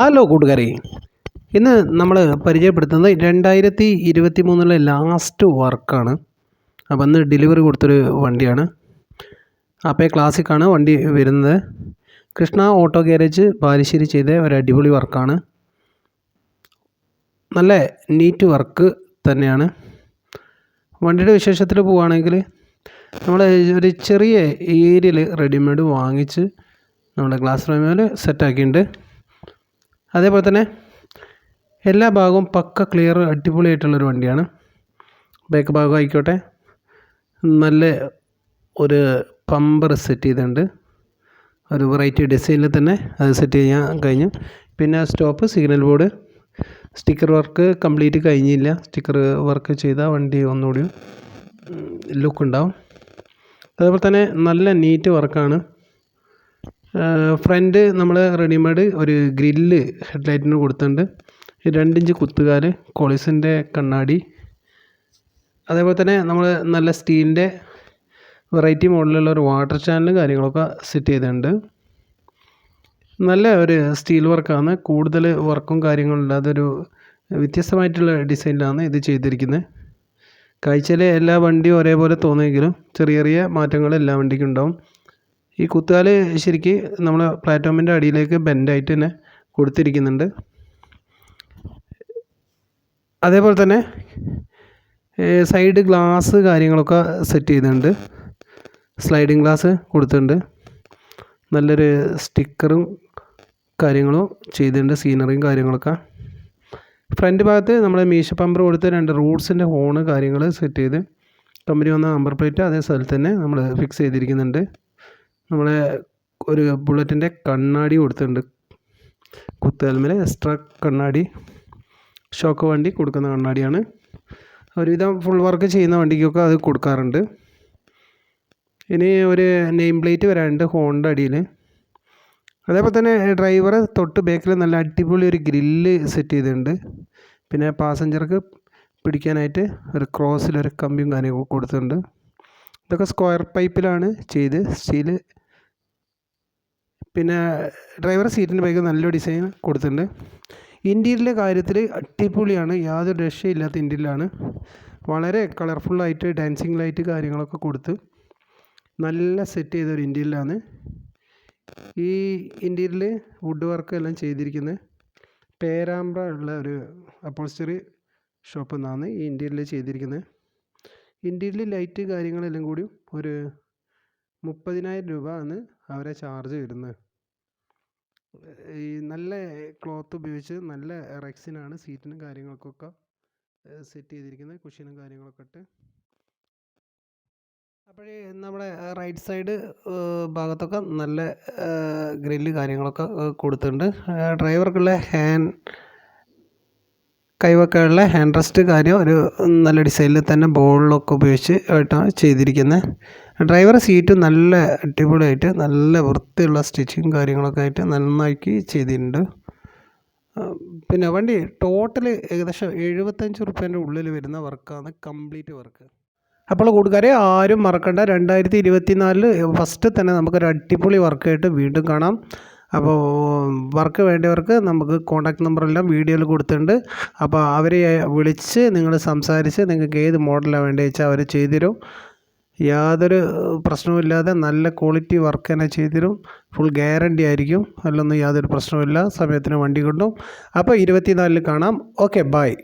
Hello കൂട്ടുകാരെ. ഇന്ന് നമ്മൾ പരിചയപ്പെടുത്തുന്നത് രണ്ടായിരത്തി ഇരുപത്തി മൂന്നിലെ ലാസ്റ്റ് വർക്കാണ് അപ്പോൾ ഇന്ന് ഡെലിവറി കൊടുത്തൊരു വണ്ടിയാണ്. അപ്പോൾ ക്ലാസിക്കാണ് വണ്ടി വരുന്നത്. കൃഷ്ണ ഓട്ടോ ഗ്യാരേജ് ബാലുശ്ശേരി ചെയ്ത ഒരു അടിപൊളി വർക്കാണ് നല്ല നീറ്റ് വർക്ക് തന്നെയാണ്. വണ്ടിയുടെ വിശേഷത്തിൽ പോവുകയാണെങ്കിൽ നമ്മൾ ഒരു ചെറിയ ഏരിയയിൽ റെഡിമെയ്ഡ് വാങ്ങിച്ച് നമ്മുടെ ഗ്ലാസ് റൂമിൽ സെറ്റാക്കിയിട്ടുണ്ട് അതേപോലെ തന്നെ എല്ലാ ഭാഗവും പക്ക ക്ലിയർ അടിപൊളിയായിട്ടുള്ളൊരു വണ്ടിയാണ്. ബാക്ക് ഭാഗം ആയിക്കോട്ടെ. നല്ല ഒരു പമ്പർ സെറ്റ് ചെയ്തിട്ടുണ്ട്. ഒരു വെറൈറ്റി ഡിസൈനിൽ തന്നെ അത് സെറ്റ് ചെയ്യാൻ കഴിഞ്ഞു. പിന്നെ stop signal board sticker work complete കഴിഞ്ഞില്ല. സ്റ്റിക്കർ വർക്ക് ചെയ്ത വണ്ടി ഒന്നുകൂടി ലുക്ക് ഉണ്ടാവും. അതേപോലെ തന്നെ നല്ല നീറ്റ് വർക്കാണ് ഫ്രണ്ട് നമ്മൾ റെഡിമെയ്ഡ് ഒരു ഗ്രില്ല് ഹെഡ്ലൈറ്റിന് കൊടുത്തിട്ടുണ്ട്. രണ്ടിഞ്ച് കുത്തുകാൽ കൊളിസിന്റെ കണ്ണാടി. അതേപോലെ തന്നെ നമ്മൾ നല്ല സ്റ്റീലിന്റെ വെറൈറ്റി മോഡലുള്ള ഒരു വാട്ടർ ചാനലും കാര്യങ്ങളൊക്കെ സെറ്റ് ചെയ്തിട്ടുണ്ട്. നല്ല ഒരു സ്റ്റീൽ വർക്കാണ് കൂടുതൽ വർക്കും കാര്യങ്ങളും ഇല്ലാതൊരു വ്യത്യസ്തമായിട്ടുള്ള ഡിസൈനിലാണ് ഇത് ചെയ്തിരിക്കുന്നത്. കാഴ്ചയിൽ എല്ലാ വണ്ടിയും ഒരേപോലെ തോന്നുമെങ്കിലും ചെറിയ ചെറിയ മാറ്റങ്ങൾ എല്ലാ വണ്ടിക്കും ഉണ്ടാവും. ഈ കുത്തുകാൽ ശരിക്ക് നമ്മൾ പ്ലാറ്റ്ഫോമിന്റെ അടിയിലേക്ക് ബെൻഡായിട്ട് തന്നെ കൊടുത്തിരിക്കുന്നുണ്ട്. അതേപോലെ തന്നെ സൈഡ് ഗ്ലാസ് കാര്യങ്ങളൊക്കെ സെറ്റ് ചെയ്തിട്ടുണ്ട്. സ്ലൈഡിങ് ഗ്ലാസ് കൊടുത്തിട്ടുണ്ട്. നല്ലൊരു സ്റ്റിക്കറും കാര്യങ്ങളും ചെയ്തിട്ടുണ്ട് സീനറിയും കാര്യങ്ങളൊക്കെ. ഫ്രണ്ട് ഭാഗത്ത് നമ്മൾ മീശ പമ്പർ കൊടുത്ത് രണ്ട് റൂട്ട്സിന്റെ ഹോണ് കാര്യങ്ങൾ സെറ്റ് ചെയ്ത് കമ്പനി വന്ന നമ്പർ പ്ലേറ്റ് അതേ സ്ഥലത്ത് തന്നെ നമ്മൾ ഫിക്സ് ചെയ്തിരിക്കുന്നുണ്ട്. നമ്മളെ ഒരു ബുള്ളറ്റിന്റെ കണ്ണാടി കൊടുത്തിട്ടുണ്ട്. കുത്തുകൽമേൽ എക്സ്ട്രാ കണ്ണാടി. ഷോക്ക് വണ്ടി കൊടുക്കുന്ന കണ്ണാടിയാണ്. ഒരുവിധം ഫുൾ വർക്ക് ചെയ്യുന്ന വണ്ടിക്കൊക്കെ അത് കൊടുക്കാറുണ്ട്. ഇനി ഒരു നെയിം പ്ലേറ്റ് വരാനുണ്ട് ഹോണ്ട അടിയിൽ. അതേപോലെ തന്നെ ഡ്രൈവറെ തൊട്ട് ബാക്കിൽ നല്ല അടിപൊളി ഒരു ഗ്രില്ല് സെറ്റ് ചെയ്തിട്ടുണ്ട്. പിന്നെ പാസഞ്ചർക്ക് പിടിക്കാനായിട്ട് ഒരു ക്രോസിലൊരു കമ്പിയും കാര്യങ്ങളും കൊടുത്തിട്ടുണ്ട്. ഇതൊക്കെ സ്ക്വയർ പൈപ്പിലാണ് ചെയ്ത് സ്റ്റീൽ പിന്നെ ഡ്രൈവർ സീറ്റിന്റെ ബാഗ് നല്ല ഡിസൈൻ കൊടുത്തിട്ടുണ്ട്. ഇന്റീരിയലിന്റെ കാര്യത്തിൽ അടിപൊളിയാണ്. യാതൊരു രക്ഷയില്ലാത്ത ഇന്റീരിയലാണ് വളരെ കളർഫുള്ളായിട്ട് ഡാൻസിങ് ലൈറ്റ് കാര്യങ്ങളൊക്കെ കൊടുത്ത് നല്ല സെറ്റ് ചെയ്ത ഒരു ഇന്റീരിയലാണ് ഈ ഇന്റീരിയൽ വുഡ് വർക്ക് എല്ലാം ചെയ്തിരിക്കുന്നത് പേരാമ്പ്ര ഉള്ള ഒരു അപ്പോസ്റ്ററി ഷോപ്പിൽ നിന്നാണ് ഈ ഇന്റീരിയൽ ചെയ്തിരിക്കുന്നത്. ഇന്റീരിയൽ ലൈറ്റ് കാര്യങ്ങളെല്ലാം കൂടി ഒരു മുപ്പതിനായിരം രൂപ ആണ് അവരെ ചാർജ് വരുന്നത്. ഈ നല്ല ക്ലോത്ത് ഉപയോഗിച്ച് നല്ല റെക്സിനാണ് സീറ്റിനും കാര്യങ്ങൾക്കൊക്കെ സെറ്റ് ചെയ്തിരിക്കുന്നത്. കുഷ്യനും കാര്യങ്ങളൊക്കെ ഇട്ട്. അപ്പോഴേ നമ്മുടെ റൈറ്റ് സൈഡ് ഭാഗത്തൊക്കെ നല്ല ഗ്രില്ല് കാര്യങ്ങളൊക്കെ കൊടുത്തിട്ടുണ്ട്. ഡ്രൈവർക്കുള്ള ഹാൻഡ് കൈവെക്കാനുള്ള ഹാൻഡ് റെസ്റ്റ് കാര്യം ഒരു നല്ല ഡിസൈനിൽ തന്നെ ബോളിലൊക്കെ ഉപയോഗിച്ച് ആയിട്ടാണ് ചെയ്തിരിക്കുന്നത് ഡ്രൈവർ സീറ്റ് നല്ല അടിപൊളിയായിട്ട് നല്ല വൃത്തിയുള്ള സ്റ്റിച്ചിങ് കാര്യങ്ങളൊക്കെ ആയിട്ട് നന്നാക്കി ചെയ്തിട്ടുണ്ട്. പിന്നെ വണ്ടി ടോട്ടൽ ഏകദേശം എഴുപത്തഞ്ച് റുപ്യേന്റെ ഉള്ളിൽ വരുന്ന വർക്കാണ് കംപ്ലീറ്റ് വർക്ക് അപ്പോൾ കൂട്ടുകാരെ ആരും മറക്കണ്ട. രണ്ടായിരത്തി ഇരുപത്തി നാലിൽ ഫസ്റ്റ് തന്നെ നമുക്കൊരു അടിപൊളി വർക്കായിട്ട് വീണ്ടും കാണാം. അപ്പോൾ വർക്ക് വേണ്ടവർക്ക് നമുക്ക് കോൺടാക്ട് നമ്പറെല്ലാം വീഡിയോയിൽ കൊടുത്തിട്ടുണ്ട്. അപ്പോൾ അവരെ വിളിച്ച് നിങ്ങൾ സംസാരിച്ച് നിങ്ങൾക്ക് ഏത് മോഡലാണ് വേണ്ടതെന്ന് വെച്ചാൽ അവർ ചെയ്തുതരും യാതൊരു പ്രശ്നവുമില്ലാതെ നല്ല ക്വാളിറ്റി വർക്ക് തന്നെ ചെയ്തുതരും ഫുൾ ഗ്യാരണ്ടി ആയിരിക്കും. അതിലൊന്നും യാതൊരു പ്രശ്നവുമില്ല സമയത്തിന് വണ്ടി കിട്ടും. അപ്പോൾ ഇരുപത്തിനാലിൽ കാണാം. Okay bye